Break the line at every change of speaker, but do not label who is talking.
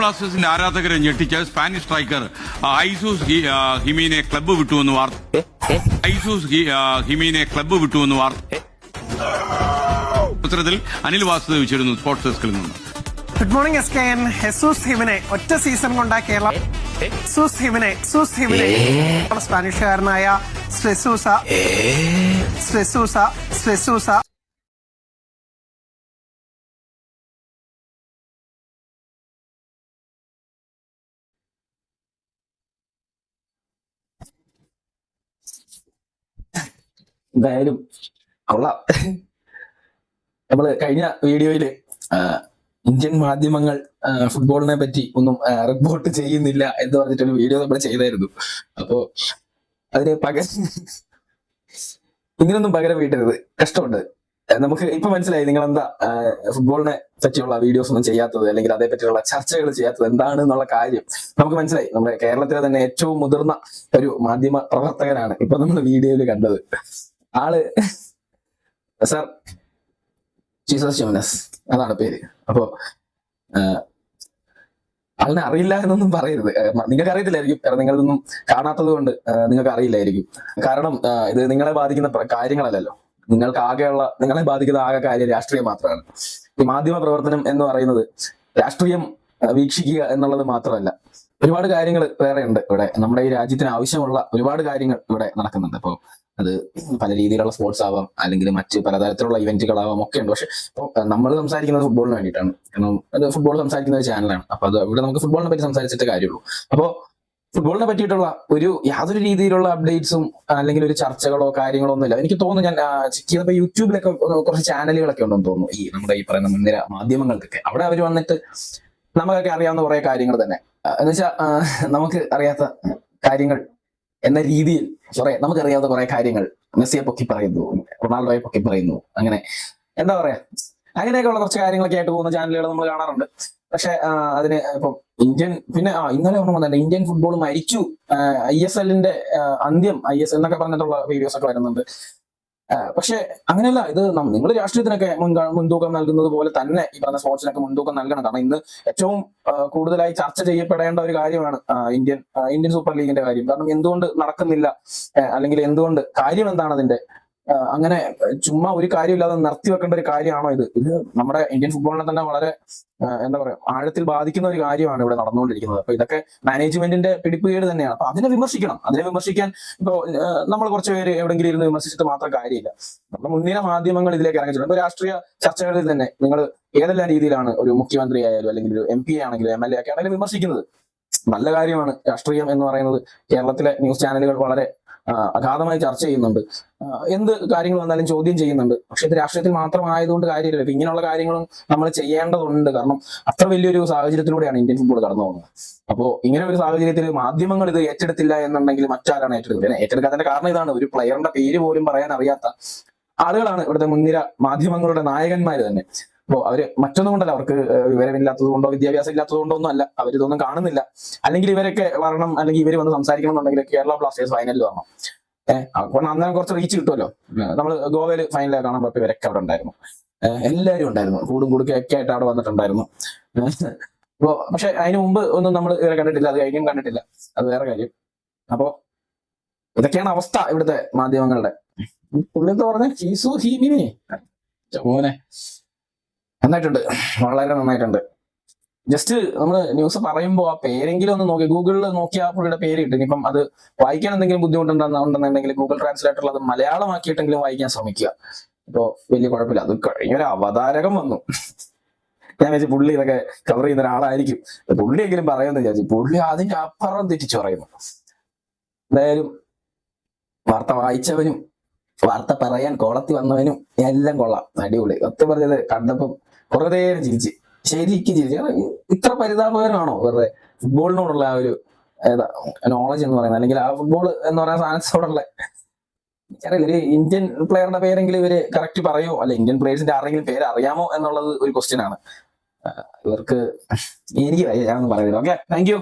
ബ്ലാസ്റ്റേഴ്സിന്റെ ആരാധകരെ ഞെട്ടിച്ച സ്പാനിഷ് സ്ട്രൈക്കർ ഐസൂസ് ഹിമീനെ ക്ലബ്ബ് വിട്ടുവെന്ന് വാർത്ത ഐസൂസ് ഹിമീനെ ക്ലബ്ബ് വിട്ടുവെന്ന് വാർത്ത ചിത്രത്തിൽ അനിൽ വാസുദേവ് ചേരുന്നു സ്പോർട്സ് ഡെസ്കിൽ നിന്ന്.
Good morning S K N Jesus ഹിമിനെ ഒറ്റ സീസൺ കൊണ്ട കേരളം സൂസ് ഹിമിനെ സൂസ് ഹിമിനെ. സ്പാനിഷുകാരനായ സ്ട്രെസൂസ സ്ട്രെസൂസ സ്ട്രെസൂസ
എന്തായാലും കൊള്ളാം. നമ്മൾ കഴിഞ്ഞ വീഡിയോയിൽ ഇന്ത്യൻ മാധ്യമങ്ങൾ ഫുട്ബോളിനെ പറ്റി ഒന്നും റിപ്പോർട്ട് ചെയ്യുന്നില്ല എന്ന് പറഞ്ഞിട്ടൊരു വീഡിയോ നമ്മൾ ചെയ്തായിരുന്നു. അപ്പോ അതിന് പകരം ഇതിനൊന്നും പകരം വീട്ടരുത്. കഷ്ടമുണ്ട്. നമുക്ക് ഇപ്പൊ മനസ്സിലായി നിങ്ങൾ എന്താ ഫുട്ബോളിനെ പറ്റിയുള്ള വീഡിയോസ് ഒന്നും ചെയ്യാത്തത് അല്ലെങ്കിൽ അതേ പറ്റിയുള്ള ചർച്ചകൾ ചെയ്യാത്തത് എന്താണ് എന്നുള്ള കാര്യം നമുക്ക് മനസ്സിലായി. നമ്മുടെ കേരളത്തിലെ തന്നെ ഏറ്റവും മുതിർന്ന ഒരു മാധ്യമ പ്രവർത്തകനാണ് ഇപ്പൊ നമ്മൾ വീഡിയോയിൽ കണ്ടത്. ആൾ സാർ ജീസസ് ജോനസ് അതാണ് പേര്. അപ്പോ ആളിനെ അറിയില്ല എന്നൊന്നും പറയരുത്. നിങ്ങൾക്ക് അറിയത്തില്ലായിരിക്കും. കാരണം നിങ്ങളിതൊന്നും കാണാത്തത് കൊണ്ട് നിങ്ങൾക്ക് അറിയില്ലായിരിക്കും. കാരണം ഇത് നിങ്ങളെ ബാധിക്കുന്ന കാര്യങ്ങളല്ലല്ലോ. നിങ്ങൾക്ക് ആകെയുള്ള നിങ്ങളെ ബാധിക്കുന്ന ആകെ കാര്യം രാഷ്ട്രീയം മാത്രമാണ്. ഈ മാധ്യമ പ്രവർത്തനം എന്ന് പറയുന്നത് രാഷ്ട്രീയം വീക്ഷിക്കുക എന്നുള്ളത് മാത്രമല്ല. ഒരുപാട് കാര്യങ്ങൾ വേറെ ഉണ്ട് ഇവിടെ. നമ്മുടെ ഈ രാജ്യത്തിന് ആവശ്യമുള്ള ഒരുപാട് കാര്യങ്ങൾ ഇവിടെ നടക്കുന്നുണ്ട്. അപ്പോൾ അത് പല രീതിയിലുള്ള സ്പോർട്സ് ആവാം അല്ലെങ്കിൽ മറ്റ് പലതരത്തിലുള്ള ഇവന്റുകളാവാം ഒക്കെ ഉണ്ട്. പക്ഷെ ഇപ്പോൾ നമ്മൾ സംസാരിക്കുന്നത് ഫുട്ബോളിന് വേണ്ടിയിട്ടാണ്. കാരണം അത് ഫുട്ബോൾ സംസാരിക്കുന്ന ഒരു ചാനലാണ് അപ്പൊ അത് ഇവിടെ നമുക്ക് ഫുട്ബോളിനെ പറ്റി സംസാരിച്ചിട്ട് കാര്യമുള്ളൂ. അപ്പോൾ ഫുട്ബോളിനെ പറ്റിയിട്ടുള്ള ഒരു യാതൊരു രീതിയിലുള്ള അപ്ഡേറ്റ്സും അല്ലെങ്കിൽ ഒരു ചർച്ചകളോ കാര്യങ്ങളോ ഒന്നുമില്ല. എനിക്ക് തോന്നുന്നു ഞാൻ ചെക്ക് യൂട്യൂബിലൊക്കെ കുറച്ച് ചാനലുകളൊക്കെ ഉണ്ടെന്ന് തോന്നുന്നു. ഈ നമ്മുടെ ഈ പറയുന്ന മുൻനിര മാധ്യമങ്ങൾക്കൊക്കെ. അവിടെ അവർ വന്നിട്ട് നമുക്കൊക്കെ അറിയാവുന്ന കുറെ കാര്യങ്ങൾ തന്നെ. എന്ന് വെച്ചാൽ നമുക്ക് അറിയാത്ത കാര്യങ്ങൾ എന്ന രീതിയിൽ കുറെ നമുക്കറിയാവുന്ന കുറെ കാര്യങ്ങൾ മെസ്സിയെ പൊക്കി പറയുന്നു റൊണാൾഡോയെ പൊക്കി പറയുന്നു അങ്ങനെ എന്താ പറയാ അങ്ങനെയൊക്കെയുള്ള കുറച്ച് കാര്യങ്ങളൊക്കെ ആയിട്ട് പോകുന്ന ചാനലുകൾ നമ്മൾ കാണാറുണ്ട്. പക്ഷെ അതിന് ഇപ്പം ഇന്ത്യൻ പിന്നെ ആ ഇന്നലെ ഓർമ്മ ഇന്ത്യൻ ഫുട്ബോൾ മരിച്ചു ഐ എസ് എല്ലിന്റെ അന്ത്യം ഐ എസ് എൽ എന്നൊക്കെ പറഞ്ഞിട്ടുള്ള വീഡിയോസ് ഒക്കെ വരുന്നുണ്ട്. പക്ഷെ അങ്ങനെയല്ല ഇത് നിങ്ങൾ രാഷ്ട്രീയത്തിനൊക്കെ മുൻതൂക്കം നൽകുന്നത് പോലെ തന്നെ ഈ പറഞ്ഞ സ്പോർട്സിനൊക്കെ മുൻതൂക്കം നൽകണം. കാരണം ഇന്ന് ഏറ്റവും കൂടുതലായി ചർച്ച ചെയ്യപ്പെടേണ്ട ഒരു കാര്യമാണ് ഇന്ത്യൻ ഇന്ത്യൻ സൂപ്പർ ലീഗിന്റെ കാര്യം. കാരണം എന്തുകൊണ്ട് നടക്കുന്നില്ല അല്ലെങ്കിൽ എന്തുകൊണ്ട് കാര്യം എന്താണ് അതിന്റെ അങ്ങനെ ചുമ്മാ ഒരു കാര്യമില്ലാതെ നിർത്തി വെക്കേണ്ട ഒരു കാര്യമാണോ ഇത്? ഇത് നമ്മുടെ ഇന്ത്യൻ ഫുട്ബോളിനെ തന്നെ വളരെ എന്താ പറയാ ആഴത്തിൽ ബാധിക്കുന്ന ഒരു കാര്യമാണ് ഇവിടെ നടന്നുകൊണ്ടിരിക്കുന്നത്. അപ്പൊ ഇതൊക്കെ മാനേജ്മെന്റിന്റെ പിടിപ്പുകേട് തന്നെയാണ്. അപ്പൊ അതിനെ വിമർശിക്കണം. അതിനെ വിമർശിക്കാൻ ഇപ്പോ നമ്മൾ കുറച്ച് പേര് എവിടെങ്കിലും ഇരുന്ന് വിമർശിച്ചിട്ട് മാത്രം കാര്യമില്ല. നമ്മുടെ മുൻനിര മാധ്യമങ്ങൾ ഇതിലേക്ക് ഇറങ്ങിയിട്ടുണ്ട്. ഇപ്പൊ രാഷ്ട്രീയ ചർച്ചകളിൽ തന്നെ നിങ്ങൾ ഏതെല്ലാം രീതിയിലാണ് ഒരു മുഖ്യമന്ത്രി ആയാലും അല്ലെങ്കിൽ ഒരു എം പി ആണെങ്കിലും എം എൽ എ ഒക്കെ ആണെങ്കിലും വിമർശിക്കുന്നത്? നല്ല കാര്യമാണ് രാഷ്ട്രീയം എന്ന് പറയുന്നത്. കേരളത്തിലെ ന്യൂസ് ചാനലുകൾ വളരെ അഗാധമായി ചർച്ച ചെയ്യുന്നുണ്ട്. എന്ത് കാര്യങ്ങൾ വന്നാലും ചോദ്യം ചെയ്യുന്നുണ്ട്. പക്ഷെ ഇത് രാഷ്ട്രീയത്തിൽ മാത്രമായതുകൊണ്ട് കാര്യമില്ല. ഇപ്പൊ ഇങ്ങനെയുള്ള കാര്യങ്ങളും നമ്മൾ ചെയ്യേണ്ടതുണ്ട്. കാരണം അത്ര വലിയൊരു സാഹചര്യത്തിലൂടെയാണ് ഇന്ത്യൻ ഫുട്ബോൾ കടന്നു പോകുന്നത്. അപ്പോ ഇങ്ങനെ ഒരു സാഹചര്യത്തിൽ മാധ്യമങ്ങൾ ഇത് ഏറ്റെടുത്തില്ല എന്നുണ്ടെങ്കിൽ മറ്റാരാണ് ഏറ്റെടുക്കുന്നത് ഏറ്റെടുക്കാത്തതിന്റെ കാരണം ഇതാണ്. ഒരു പ്ലെയറിന്റെ പേര് പോലും പറയാൻ അറിയാത്ത ആളുകളാണ് ഇവിടുത്തെ മുൻനിര മാധ്യമങ്ങളുടെ നായകന്മാര് തന്നെ. അപ്പോ അവർ മറ്റൊന്നും കൊണ്ടല്ല. അവർക്ക് വിവരമില്ലാത്തത് കൊണ്ടോ വിദ്യാഭ്യാസം ഇല്ലാത്തത് കൊണ്ടോ ഒന്നും അല്ല. അവരിതൊന്നും കാണുന്നില്ല. അല്ലെങ്കിൽ ഇവരൊക്കെ വരണം അല്ലെങ്കിൽ ഇവർ വന്ന് സംസാരിക്കണം എന്നുണ്ടെങ്കിൽ കേരള ബ്ലാസ്റ്റേഴ്സ് ഫൈനലിൽ വരണം. ഏഹ് അന്നേരം കുറച്ച് റീച്ച് കിട്ടുമല്ലോ. നമ്മൾ ഗോവയിൽ ഫൈനലിൽ കാണാൻ പോയപ്പോ ഇവരൊക്കെ അവിടെ ഉണ്ടായിരുന്നു. എല്ലാവരും ഉണ്ടായിരുന്നു. കൂടും കൂടുക്കൊക്കെ ആയിട്ട് അവിടെ വന്നിട്ടുണ്ടായിരുന്നു. അപ്പോ പക്ഷെ അതിന് മുമ്പ് ഒന്നും നമ്മൾ ഇവരെ കണ്ടിട്ടില്ല. അത് കഴിഞ്ഞും കണ്ടിട്ടില്ല. അത് വേറെ കാര്യം. അപ്പോ ഇതൊക്കെയാണ് അവസ്ഥ ഇവിടുത്തെ മാധ്യമങ്ങളുടെ. പുള്ളിന്ന് പറഞ്ഞ? ഹീസു ഹീമിനെ. മോനെ. നന്നായിട്ടുണ്ട്. വളരെ നന്നായിട്ടുണ്ട്. ജസ്റ്റ് നമ്മൾ ന്യൂസ് പറയുമ്പോൾ ആ പേരെങ്കിലും ഒന്ന് നോക്കി. ഗൂഗിളിൽ നോക്കിയാൽ പുള്ളിയുടെ പേര് കിട്ടും. ഇപ്പം അത് വായിക്കാൻ എന്തെങ്കിലും ബുദ്ധിമുട്ടുണ്ടെന്നുണ്ടെന്നുണ്ടെങ്കിൽ ഗൂഗിൾ ട്രാൻസ്ലേറ്ററിൽ അത് മലയാളമാക്കിയിട്ടെങ്കിലും വായിക്കാൻ ശ്രമിക്കുക. ഇപ്പോ വലിയ കുഴപ്പമില്ല. അത് കഴിഞ്ഞൊരു അവതാരകം വന്നു. ഞാൻ വെച്ച് പുള്ളി ഇതൊക്കെ കവർ ചെയ്യുന്ന ഒരാളായിരിക്കും. പുള്ളിയെങ്കിലും പറയുമെന്ന് വിചാരിച്ചു. പുള്ളി അതിന്റെ അപ്പുറം തെറ്റിച്ചു പറയുന്നു. എന്തായാലും വാർത്ത വായിച്ചവനും വാർത്ത പറയാൻ കോളത്തി വന്നവനും എല്ലാം കൊള്ളാം. അടിപൊളി. സത്യം പറഞ്ഞത് കണ്ടപ്പം കുറെ നേരം ചിരിച്ച്. ശരിക്കും ചിരിച്ച്. ഇത്ര പരിതാപകരമാണോ? വെറുതെ ഫുട്ബോളിനോടുള്ള ആ ഒരു നോളജ് എന്ന് പറയുന്നത്? അല്ലെങ്കിൽ ആ ഫുട്ബോൾ എന്ന് പറയുന്ന സാധനത്തോടുള്ള ഒരു ഇന്ത്യൻ പ്ലെയറിന്റെ പേരെങ്കിലും ഇവർ കറക്റ്റ് പറയോ? അല്ല ഇന്ത്യൻ പ്ലെയേഴ്സിന്റെ ആരെങ്കിലും പേര് അറിയാമോ എന്നുള്ളത് ഒരു ക്വസ്റ്റ്യൻ ആണ്. ഇവർക്ക് എനിക്ക് ഞാൻ പറയുന്നില്ല ഓക്കെ താങ്ക് യു